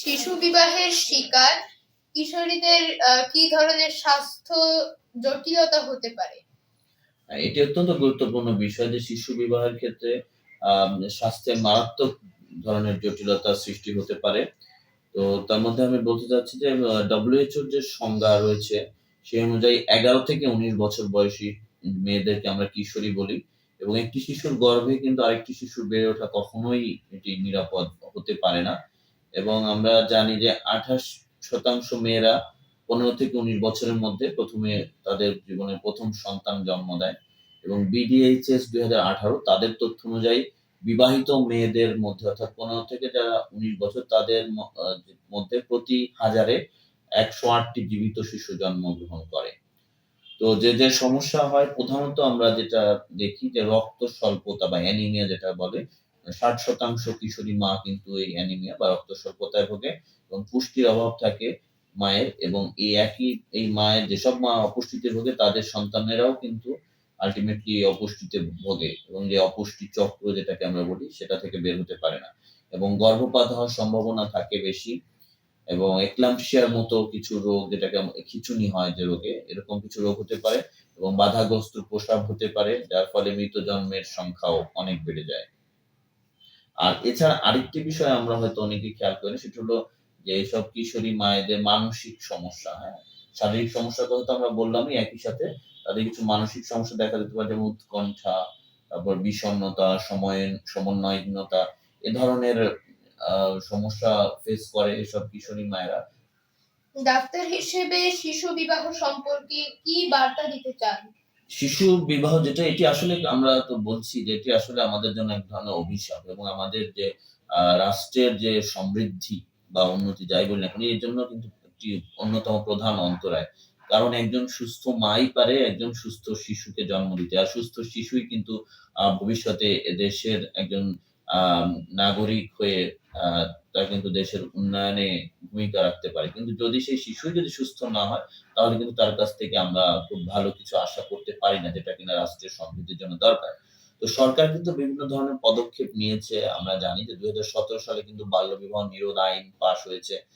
শিশু বিবাহের শিকার কিশোরীদের কি ধরনের স্বাস্থ্য জটিলতা হতে পারে? এটি অত্যন্ত গুরুত্বপূর্ণ বিষয় যে শিশু বিবাহের ক্ষেত্রে আম, স্বাস্থ্যের মারাত্মক ধরনের জটিলতা সৃষ্টি হতে পারে। তো তার মধ্যে আমি বলতে চাচ্ছি যে ডব্লিউএইচওর যে সংজ্ঞা রয়েছে সেই অনুযায়ী এগারো থেকে উনিশ বছর বয়সী মেয়েদেরকে আমরা কিশোরী বলি এবং একটি শিশুর গর্ভে কিন্তু আরেকটি শিশুর বেড়ে ওঠা কখনোই এটি নিরাপদ হতে পারে না। এবং আমরা জানি যে আঠাশ শতাংশ মেয়েরা পনেরো থেকে উনিশ বছরের মধ্যে প্রথমে তাদের জীবনের প্রথম সন্তান জন্ম দেয় এবং বিডিএইচএস দুই হাজার আঠারো তাদের তথ্য অনুযায়ী বিবাহিত মেয়েদের মধ্যে অর্থাৎ পনেরো থেকে যারা উনিশ বছর তাদের মধ্যে প্রতি হাজারে একশো আটটি জীবিত শিশু জন্মগ্রহণ করে। তো যে যে সমস্যা হয় প্রধানত আমরা যেটা দেখি যে রক্ত স্বল্পতা বা অ্যানিমিয়া যেটা বলে ষাট শতাংশ কিশোরী মা কিন্তু এই অ্যানিমিয়া বা রক্ত স্বল্পতায় ভোগে এবং পুষ্টির অভাব থাকে মায়ের এবং এই একই, এই মায়ের যেসব মা অপুষ্টিতে ভোগে তাদের সন্তানেরাও কিন্তু আলটিমেটলি অপুষ্টিতে ভোগে এবং যে অপুষ্টি চক্র যেটাকে আমরা বলি সেটা থেকে বের হতে পারে না। এবং গর্ভপাত হওয়ার সম্ভাবনা থাকে বেশি এবং একলামশিয়ার মতো কিছু রোগ যেটাকে খিঁচুনি হয় যে রোগে, এরকম কিছু রোগ হতে পারে এবং বাধাগ্রস্ত প্রসাব হতে পারে, যার ফলে মৃত জন্মের সংখ্যাও অনেক বেড়ে যায়। আর এছাড়া আরেকটি বিষয় আমরা হয়তো অনেকে খেয়াল করি, সেটা হলো যে এইসব কিশোরী মায়েদের মানসিক সমস্যা হ্যাঁ? শারীরিক সমস্যার কথা তো আমরা বললামই, একই সাথে তাদের কিছু মানসিক সমস্যা দেখা যেতে পারে, যেমন উৎকণ্ঠা, তারপর বিষণ্ণতা সময় সমন্বয়হীনতা, এ ধরনের সমস্যা ফেস করে এসব কিশোরী মায়েরা। ডাক্তার হিসেবে শিশু বিবাহ সম্পর্কে কি বার্তা দিতে চান? শিশু বিবাহ যেটা, এটি আসলে আমরা তো বলছি যে এটি আসলে আমাদের জন্য এক ধরনের অভিশাপ এবং আমাদের যে রাষ্ট্রের যে সমৃদ্ধি বা উন্নতি যাই বলি না এর জন্য কিন্তু একটি অন্যতম প্রধান অন্তরায়। কারণ একজন সুস্থ মাই পারে একজন সুস্থ শিশুকে জন্ম দিতে। আর সুস্থ শিশুই কিন্তু ভবিষ্যতে এদেশের একজন নাগরিক হয়ে তার কিন্তু দেশের উন্নয়নে ভূমিকা রাখতে পারে। কিন্তু যদি সেই শিশুই যদি সুস্থ না হয়, তাহলে কিন্তু তার কাছ থেকে আমরা খুব ভালো কিছু আশা করতে পারি না, যেটা কিনা রাষ্ট্রের সমৃদ্ধির জন্য দরকার। তো সরকার কিন্তু বিভিন্ন ধরনের পদক্ষেপ নিয়েছে। আমরা জানি যে দুই হাজার সতেরো সালে কিন্তু বাল্য বিবাহ নিরোধ আইন পাশ হয়েছে।